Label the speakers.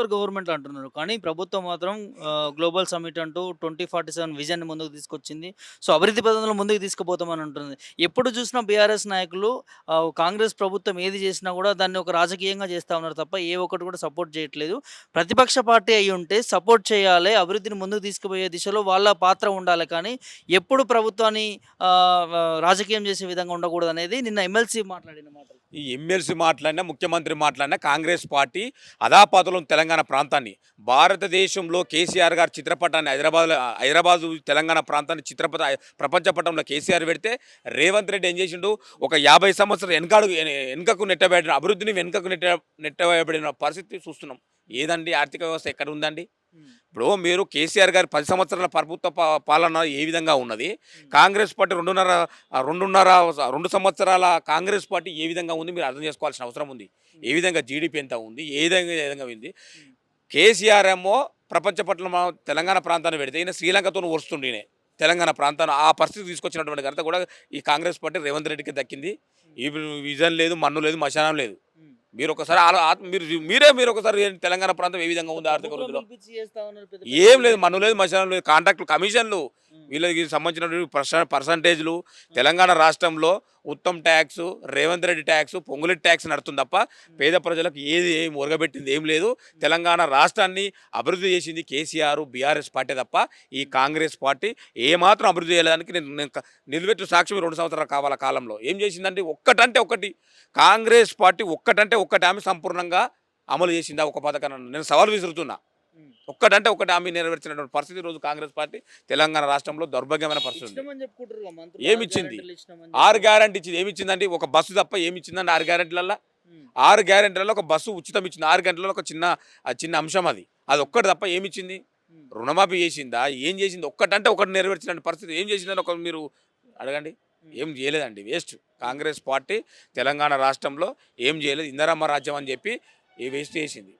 Speaker 1: Your government అంటున్నారు? కానీ ప్రభుత్వం మాత్రం గ్లోబల్ సమిట్ అంటూ ట్వంటీ ఫార్టీ సెవెన్ విజన్ ముందుకు తీసుకొచ్చింది. సో అభివృద్ధి పథకంలో ముందుకు తీసుకుపోతామని ఉంటుంది ఎప్పుడు చూసినా బీఆర్ఎస్ నాయకులు కాంగ్రెస్ ప్రభుత్వం ఏది చేసినా కూడా దాన్ని ఒక రాజకీయంగా చేస్తా ఉన్నారు తప్ప ఏ ఒక్కటి కూడా సపోర్ట్ చేయట్లేదు. ప్రతిపక్ష పార్టీ అయి ఉంటే సపోర్ట్ చేయాలి అభివృద్ధిని ముందుకు తీసుకుపోయే దిశలో వాళ్ళ పాత్ర ఉండాలి. కానీ ఎప్పుడు ప్రభుత్వాన్ని రాజకీయం చేసే విధంగా ఉండకూడదు అనేది నిన్న ఎమ్మెల్సీ మాట్లాడిన మాటలు.
Speaker 2: ఈ ఎమ్మెల్సీ మాట్లాడినా ముఖ్యమంత్రి మాట్లాడినా కాంగ్రెస్ పార్టీ అదాపాతలం తెలంగాణ తెలంగాణ ప్రాంతాన్ని. భారతదేశంలో కేసీఆర్ గారు చిత్రపటాన్ని హైదరాబాద్ హైదరాబాదు తెలంగాణ ప్రాంతాన్ని చిత్రపట ప్రపంచ పటంలో కేసీఆర్ పెడితే రేవంత్ రెడ్డి ఏం చేసిండు? ఒక యాభై సంవత్సరాలు వెనకాడు వెనుకకు నెట్టబడిన అభివృద్ధిని వెనుకకు నెట్ట నెట్టబడిన పరిస్థితి చూస్తున్నాం. ఏదండి ఆర్థిక వ్యవస్థ ఎక్కడ ఉందండి? ఇప్పుడు మీరు కేసీఆర్ గారి పది సంవత్సరాల ప్రభుత్వ పాలన ఏ విధంగా ఉన్నది? కాంగ్రెస్ పార్టీ రెండున్నర రెండున్నర రెండు సంవత్సరాల కాంగ్రెస్ పార్టీ ఏ విధంగా ఉంది మీరు అర్థం చేసుకోవాల్సిన అవసరం ఉంది. ఏ విధంగా జీడిపి ఎంత ఉంది? ఏ విధంగా ఏ విధంగా ఉంది? కేసీఆర్ ఏమో ప్రపంచ పట్ల తెలంగాణ ప్రాంతాన్ని పెడితే ఈయన శ్రీలంకతో వస్తుండే తెలంగాణ ప్రాంతాన్ని ఆ పరిస్థితి తీసుకొచ్చినటువంటి ఘనత కూడా ఈ కాంగ్రెస్ పార్టీ రేవంత్ రెడ్డికి దక్కింది. ఈ విజన్ లేదు మన్ను లేదు మశానం లేదు. మీరు ఒకసారి ఆత్మ మీరు మీరే మీరు ఒకసారి తెలంగాణ ప్రాంతం ఏ విధంగా ఉంది ఆర్థిక వృద్ధిలో? ఏం లేదు మన్ను లేదు మశానం లేదు కాంట్రాక్టులు కమిషన్లు వీళ్ళకి పర్స పర్సంటేజ్లు తెలంగాణ రాష్ట్రంలో Uttam tax Revanth Reddy tax Ponguleti tax నడుతుంది తప్ప పేద ప్రజలకు ఏది ఏం ఒరగబెట్టింది ఏం లేదు. తెలంగాణ రాష్ట్రాన్ని అభివృద్ధి చేసింది కేసీఆర్ బీఆర్ఎస్ పార్టీ తప్ప ఈ కాంగ్రెస్ పార్టీ ఏమాత్రం అభివృద్ధి చేయడానికి నేను నిలబెట్టు సాక్ష్యం రెండు సంవత్సరాల కావాల కాలంలో. ఏం చేసిందంటే ఒక్కటంటే ఒకటి కాంగ్రెస్ పార్టీ ఒక్కటంటే ఒక్కటి ఆమె సంపూర్ణంగా అమలు చేసిందా ఒక పథకాన్ని? నేను సవాల్ విసురుతున్నా. ఒక్కటంటే ఒకటి హామీ నెరవేర్చినటువంటి పరిస్థితి రోజు కాంగ్రెస్ పార్టీ తెలంగాణ రాష్ట్రంలో దౌర్భాగ్యమైన పరిస్థితి ఉంది. ఏమి ఇచ్చింది? ఆరు గ్యారంటీ ఇచ్చింది. ఏమి ఇచ్చిందండి? ఒక బస్సు తప్ప ఏమి ఇచ్చిందండి ఆరు గ్యారంటీలలో ఆరు గ్యారంటీలలో ఒక బస్సు ఉచితం ఇచ్చింది. ఆరు గంటలలో ఒక చిన్న చిన్న అంశం అది. అది ఒక్కటి తప్ప ఏమి ఇచ్చింది? రుణమాఫీ చేసిందా? ఏం చేసింది? ఒక్కటంటే ఒకటి నెరవేర్చిన పరిస్థితి ఏం చేసిందని ఒక మీరు అడగండి. ఏం చేయలేదండి. వేస్ట్. కాంగ్రెస్ పార్టీ తెలంగాణ రాష్ట్రంలో ఏం చేయలేదు. ఇందిరమ్మ రాజ్యం అని చెప్పి ఏ వేస్ట్ చేసింది.